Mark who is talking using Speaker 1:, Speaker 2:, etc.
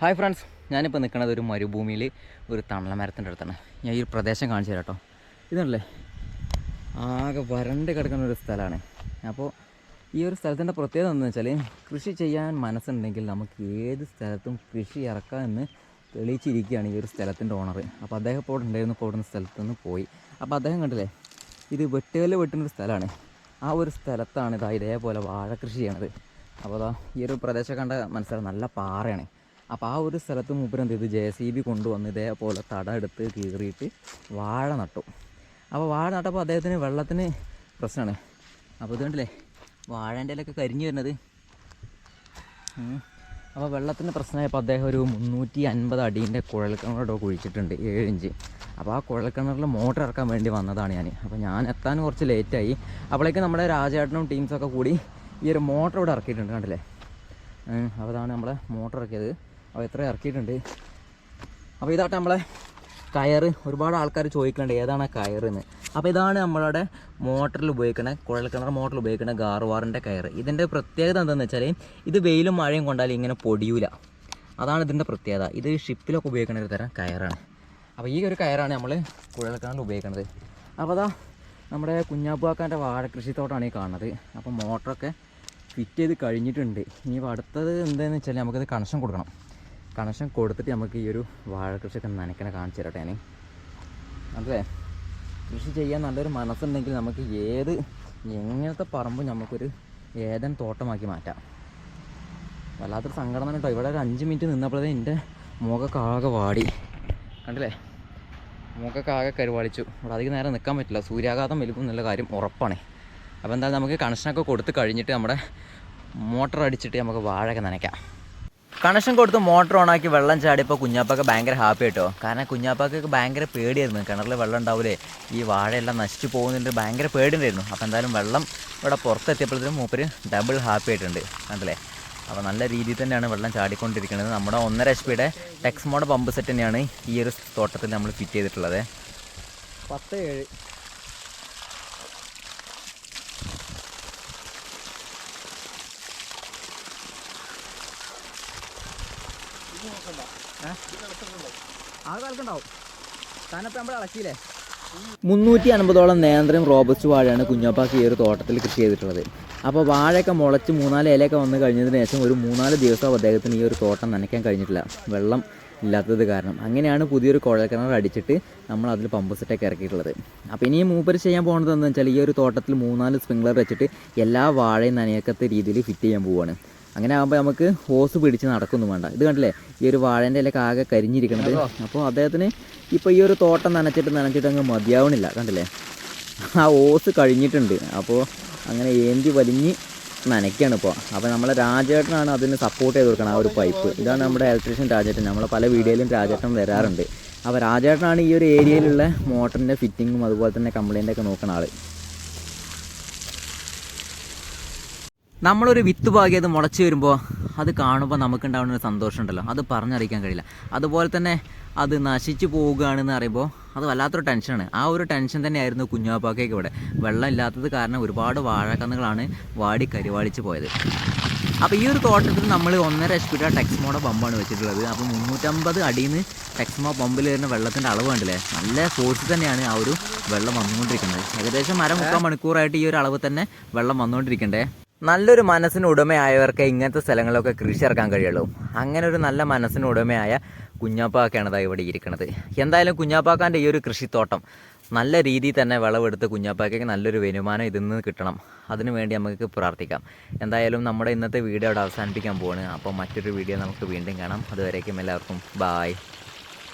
Speaker 1: Hi friends ഞാനിപ്പോൾ നിൽക്കുന്നത് ഒരു മരുഭൂമിയിൽ ഒരു തണല മരത്തിന്റെ അടുത്താണ്. ഞാൻ ഈ ഒരു പ്രദേശം കാണിച്ചു തരാം കേട്ടോ. ഇതല്ലേ? ആകെ വരണ്ട് കിടക്കുന്ന ഒരു സ്ഥലമാണ്. അപ്പോൾ ഈ ഒരു സ്ഥലത്തിന്റെ പ്രത്യേകത എന്താണെന്ന് വെച്ചാൽ കൃഷി ചെയ്യാൻ മനസ്സുണ്ടെങ്കിൽ നമുക്ക് ഏത് സ്ഥലത്തും കൃഷി ഇറക്കാമെന്ന് തെളിയിച്ചിരിക്കുകയാണ് ഈ ഒരു സ്ഥലത്തിന്റെ ഓണർ അപ്പോൾ അദ്ദേഹം ഇപ്പോൾ ഉണ്ടായിരുന്നു ഇപ്പോൾ സ്ഥലത്ത് നിന്ന് പോയി. അപ്പോൾ അദ്ദേഹം കണ്ടില്ലേ? ഇത് വെട്ടുകല്ല് വെട്ടുന്നൊരു സ്ഥലമാണ്. ആ ഒരു സ്ഥലത്താണ് ഇതാ ഇതേപോലെ വാഴ കൃഷി ചെയ്യണത്. അപ്പോൾ അതാ ഈ ഒരു പ്രദേശം കണ്ട മനസ്സിലാവും നല്ല പാറയാണ്. അപ്പോൾ ആ ഒരു സ്ഥലത്ത് മൂപ്പര് എന്ത് ചെയ്തു? ജെ സി ബി കൊണ്ടുവന്ന് ഇതേപോലെ തട എടുത്ത് കീറിയിട്ട് വാഴ നട്ടു. അപ്പോൾ വാഴ നട്ടപ്പോൾ അദ്ദേഹത്തിന് വെള്ളത്തിന് പ്രശ്നമാണ് അപ്പോൾ ഇത് കണ്ടില്ലേ? വാഴേന്റെ ഇലയൊക്കെ കരിഞ്ഞു വരുന്നത്. അപ്പോൾ വെള്ളത്തിന് പ്രശ്നമായപ്പോൾ അദ്ദേഹം ഒരു മുന്നൂറ്റി അൻപത് അടീന്റെ കുഴൽക്കിണറോ കുഴിച്ചിട്ടുണ്ട് ഏഴ് ഇഞ്ച്. അപ്പോൾ ആ കുഴൽക്കിണറിൽ മോട്ടർ ഇറക്കാൻ വേണ്ടി വന്നതാണ് ഞാൻ അപ്പോൾ ഞാൻ എത്താൻ കുറച്ച് ലേറ്റായി അപ്പോഴേക്കും നമ്മുടെ രാജേട്ടനും ടീംസൊക്കെ കൂടി ഈ ഒരു മോട്ടർ ഇവിടെ ഇറക്കിയിട്ടുണ്ട് കണ്ടില്ലേ? അപ്പോൾ അതാണ് നമ്മളെ മോട്ടർ ഇറക്കിയത്. അപ്പോൾ എത്ര ഇറക്കിയിട്ടുണ്ട്. അപ്പോൾ ഇതാട്ടെ നമ്മളെ കയറ്. ഒരുപാട് ആൾക്കാർ ചോദിക്കുന്നുണ്ട് ഏതാണ് ആ കയറെന്ന്. അപ്പോൾ ഇതാണ് നമ്മളുടെ മോട്ടറിൽ ഉപയോഗിക്കുന്ന കുഴൽക്കിണർ മോട്ടറിൽ ഉപയോഗിക്കുന്ന ഗാർവാറിന്റെ കയർ ഇതിന്റെ പ്രത്യേകത എന്താണെന്ന് വെച്ചാൽ ഇത് വെയിലും മഴയും കൊണ്ടാൽ ഇങ്ങനെ പൊടിയൂല. അതാണ് ഇതിന്റെ പ്രത്യേകത. ഇത് ഷിപ്പിലൊക്കെ ഉപയോഗിക്കുന്ന ഒരു തരം കയറാണ്. അപ്പോൾ ഈ ഒരു കയറാണ് നമ്മൾ കുഴൽക്കിണറിൽ ഉപയോഗിക്കുന്നത് അപ്പോൾ അതാ നമ്മുടെ കുഞ്ഞാപ്പുവാക്കാന്റെ വാഴക്കൃഷിത്തോട്ടാണ് ഈ കാണുന്നത്. അപ്പോൾ മോട്ടറൊക്കെ ഫിറ്റ് ചെയ്ത് കഴിഞ്ഞിട്ടുണ്ട്. ഇനി അടുത്തത് എന്താണെന്ന് വെച്ചാൽ നമുക്കത് കണക്ഷൻ കൊടുക്കണം. കണക്ഷൻ കൊടുത്തിട്ട് നമുക്ക് ഈ ഒരു വാഴ കൃഷിയൊക്കെ നനയ്ക്കണ കാണിച്ചു തരട്ടെ അതെ കൃഷി ചെയ്യാൻ നല്ലൊരു മനസ്സുണ്ടെങ്കിൽ നമുക്ക് ഏത് എങ്ങനത്തെ പറമ്പും നമുക്കൊരു ഏതൻ തോട്ടമാക്കി മാറ്റാം. വല്ലാത്തൊരു സങ്കടം തന്നെ കേട്ടോ. ഇവിടെ ഒരു അഞ്ച് മിനിറ്റ് നിന്നപ്പോഴേ എന്റെ മുഖമൊക്കെ ആകെ വാടി. കണ്ടില്ലേ? മുഖമൊക്കെ ആകെ കരുവാളിച്ചു. ഇവിടെ അധികം നേരം നിൽക്കാൻ പറ്റില്ല. സൂര്യാഘാതം വലുപ്പം എന്നുള്ള കാര്യം ഉറപ്പാണ്. അപ്പോൾ എന്തായാലും നമുക്ക് കണക്ഷനൊക്കെ കൊടുത്ത് കഴിഞ്ഞിട്ട് നമ്മുടെ മോട്ടർ അടിച്ചിട്ട് നമുക്ക് വാഴയൊക്കെ നനയ്ക്കാം. കണക്ഷൻ കൊടുത്ത് മോട്ടർ ഓണാക്കി വെള്ളം ചാടിയപ്പോൾ കുഞ്ഞാപ്പൊക്കെ ഭയങ്കര ഹാപ്പി കേട്ടോ കാരണം കുഞ്ഞാപ്പൊക്കെ ഭയങ്കര പേടിയായിരുന്നു. കിണറിൽ വെള്ളം ഉണ്ടാവില്ലേ ഈ വാഴയെല്ലാം നശിച്ചു പോകുന്നുണ്ട് ഭയങ്കര പേടിയുണ്ടായിരുന്നു. അപ്പോൾ എന്തായാലും വെള്ളം ഇവിടെ പുറത്തെത്തിയപ്പോഴത്തേനും മൂപ്പര് ഡബിൾ ഹാപ്പി ആയിട്ടുണ്ട്. കണ്ടില്ലേ? അപ്പോൾ നല്ല രീതിയിൽ തന്നെയാണ് വെള്ളം ചാടിക്കൊണ്ടിരിക്കുന്നത്. നമ്മുടെ ഒന്നര എച്ച് പിയുടെ ടെക്സ്മോഡ് പമ്പ് സെറ്റ് തന്നെയാണ് ഈ ഒരു തോട്ടത്തിൽ നമ്മൾ ഫിറ്റ് ചെയ്തിട്ടുള്ളത്. പത്ത് ഏഴ് ആ കാലത്തുണ്ടാവും. താനപ്പം നമ്മൾ ഇളക്കിയില്ലേ? മുന്നൂറ്റി അൻപതോളം നേന്ത്രയും റോബസ്റ്റ് വാഴയാണ് കുഞ്ഞപ്പാക്ക് ഈ ഒരു തോട്ടത്തിൽ കൃഷി ചെയ്തിട്ടുള്ളത്. അപ്പോൾ വാഴയൊക്കെ മുളച്ച് മൂന്നാൽ ഇലയൊക്കെ വന്ന് കഴിഞ്ഞതിന് ശേഷം ഒരു മൂന്നാൽ ദിവസം അദ്ദേഹത്തിന് ഈ ഒരു തോട്ടം നനയ്ക്കാൻ കഴിഞ്ഞിട്ടില്ല. വെള്ളം ഇല്ലാത്തത് കാരണം. അങ്ങനെയാണ് പുതിയൊരു കുഴൽക്കിണർ അടിച്ചിട്ട് നമ്മൾ അതിൽ പമ്പ് സെറ്റൊക്കെ ഇറക്കിയിട്ടുള്ളത്. അപ്പോൾ ഇനി മൂപ്പര് ചെയ്യാൻ പോകുന്നത് എന്താണെന്ന് വെച്ചാൽ ഈ ഒരു തോട്ടത്തിൽ മൂന്നാൽ സ്പ്രിംഗ്ലർ വെച്ചിട്ട് എല്ലാ വാഴയും നനയക്കത്ത രീതിയിൽ ഫിറ്റ് ചെയ്യാൻ പോവുകയാണ് അങ്ങനെ ആകുമ്പോൾ നമുക്ക് ഹോസ് പിടിച്ച് നടക്കൊന്നും വേണ്ട. ഇത് കണ്ടില്ലേ? ഈ ഒരു വാഴേന്റെ ഇലയൊക്കെ ആകെ കരിഞ്ഞിരിക്കണത്. അപ്പോൾ അദ്ദേഹത്തിന് ഇപ്പോൾ ഈ ഒരു തോട്ടം നനച്ചിട്ട് നനച്ചിട്ട് അങ്ങ് മതിയാവണില്ല കണ്ടില്ലേ? ആ ഓസ് കഴിഞ്ഞിട്ടുണ്ട്. അപ്പോൾ അങ്ങനെ ഏന്തി വലിഞ്ഞ് നനയ്ക്കാണ് ഇപ്പോൾ അപ്പോൾ നമ്മളെ രാജേട്ടനാണ് അതിന് സപ്പോർട്ട് ചെയ്ത് കൊടുക്കണം ആ ഒരു പൈപ്പ് ഇതാണ് നമ്മുടെ ഇലക്ട്രീഷ്യൻ രാജേട്ടൻ. നമ്മളെ പല വീഡിയോയിലും രാജേട്ടൻ വരാറുണ്ട്. അപ്പോൾ രാജേട്ടനാണ് ഈ ഒരു ഏരിയയിലുള്ള മോട്ടറിന്റെ ഫിറ്റിങ്ങും അതുപോലെ തന്നെ കംപ്ലൈന്റ് ഒക്കെ നോക്കുന്ന ആൾ നമ്മളൊരു വിത്ത് പാകിയത് മുളച്ച് വരുമ്പോൾ അത് കാണുമ്പോൾ നമുക്കുണ്ടാവുന്ന ഒരു സന്തോഷം ഉണ്ടല്ലോ അത് പറഞ്ഞറിയിക്കാൻ കഴിയില്ല. അതുപോലെ തന്നെ അത് നശിച്ചു പോവുകയാണെന്ന് പറയുമ്പോൾ അത് വല്ലാത്തൊരു ടെൻഷനാണ്. ആ ഒരു ടെൻഷൻ തന്നെയായിരുന്നു കുഞ്ഞാപ്പാക്കേക്ക് ഇവിടെ. വെള്ളം ഇല്ലാത്തത് കാരണം ഒരുപാട് വാഴക്കന്നുകളാണ് വാടി കരിവാളിച്ച് പോയത്. അപ്പോൾ ഈ ഒരു തോട്ടത്തിൽ നമ്മൾ ഒന്നര എച്ച് പിയുടെ ടെക്സ്മോടെ പമ്പാണ് വെച്ചിട്ടുള്ളത്. അപ്പോൾ മുന്നൂറ്റമ്പത് അടിയിൽ നിന്ന് ടെക്സ്മോ പമ്പിൽ വരുന്ന വെള്ളത്തിന്റെ അളവ് കണ്ടില്ലേ? നല്ല ഫോഴ്സ് തന്നെയാണ് ആ ഒരു വെള്ളം വന്നുകൊണ്ടിരിക്കുന്നത്. ഏകദേശം അര മുക്കാൽ മണിക്കൂറായിട്ട് ഈ ഒരു അളവ് തന്നെ വെള്ളം വന്നുകൊണ്ടിരിക്കണ്ടേ? നല്ലൊരു മനസ്സിന് ഉടമയായവർക്ക് ഇങ്ങനത്തെ സ്ഥലങ്ങളിലൊക്കെ കൃഷി ഇറക്കാൻ കഴിയുള്ളൂ. അങ്ങനെ ഒരു നല്ല മനസ്സിന് ഉടമയായ കുഞ്ഞാപ്പാക്കാണ് ഇതാ ഇവിടെ ഇരിക്കുന്നത് എന്തായാലും കുഞ്ഞാപ്പാക്കാന്റെ ഈ ഒരു കൃഷിത്തോട്ടം നല്ല രീതിയിൽ തന്നെ വിളവെടുത്ത് കുഞ്ഞാപ്പാക്കയ്ക്ക് നല്ലൊരു വരുമാനം ഇതിൽ നിന്ന് കിട്ടണം. അതിനു വേണ്ടി നമുക്ക് പ്രാർത്ഥിക്കാം. എന്തായാലും നമ്മുടെ ഇന്നത്തെ വീഡിയോ അവിടെ അവസാനിപ്പിക്കാൻ പോവാണ്. അപ്പോൾ മറ്റൊരു വീഡിയോ നമുക്ക് വീണ്ടും കാണാം. അതുവരേക്കും എല്ലാവർക്കും. ബായ്